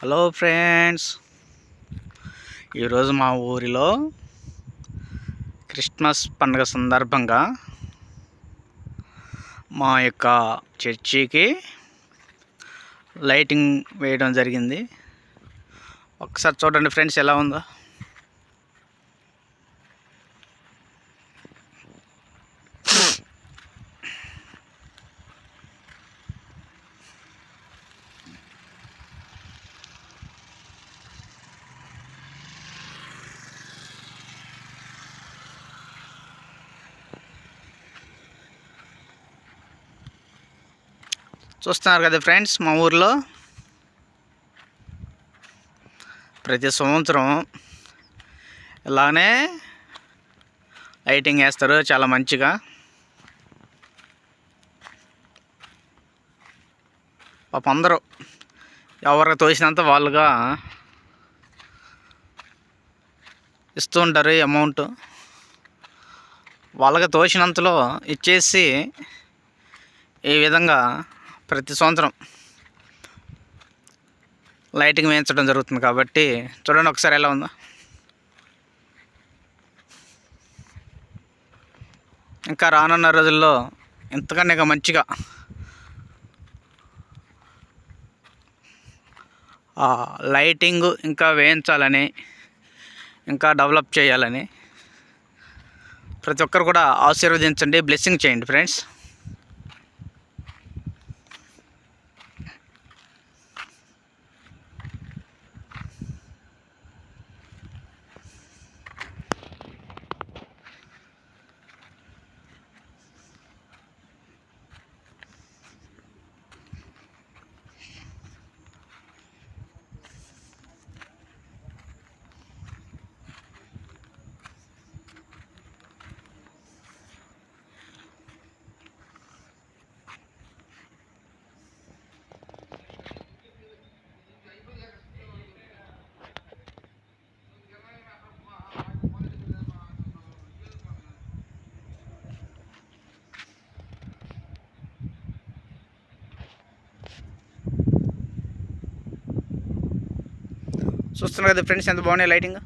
Hello friends. ఈరోజు మా ఊరిలో క్రిస్మస్ పండుగ సందర్భంగా మా యొక్క చర్చికి లైటింగ్ వేయడం జరిగింది. ఒకసారి చూడండి ఫ్రెండ్స్ ఎలా ఉందో. చూస్తున్నారు కదా ఫ్రెండ్స్ మా ఊర్లో. ప్రతి సంవత్సరం ఇలానే లైటింగ్ వేస్తారు చాలా మంచిగా. పాప అందరూ ఎవరికి తోసినంత వాళ్ళుగా ఇస్తూ ఉంటారు ఈ అమౌంట్. వాళ్ళకి తోసినంతలో ఇచ్చేసి ఈ విధంగా ప్రతి సంవత్సరం లైటింగ్ వేయించడం జరుగుతుంది కాబట్టి చూడండి ఒకసారి ఎలా ఉందో. ఇంకా రానున్న రోజుల్లో ఇంతకన్నా ఇక మంచిగా లైటింగ్ ఇంకా వేయించాలని ఇంకా డెవలప్ చేయాలని ప్రతి ఒక్కరు కూడా ఆశీర్వదించండి బ్లెస్సింగ్ చేయండి ఫ్రెండ్స్. చూస్తున్నారు కదా ఫ్రెండ్స్ ఎంత బాగున్నాయి లైటింగ్?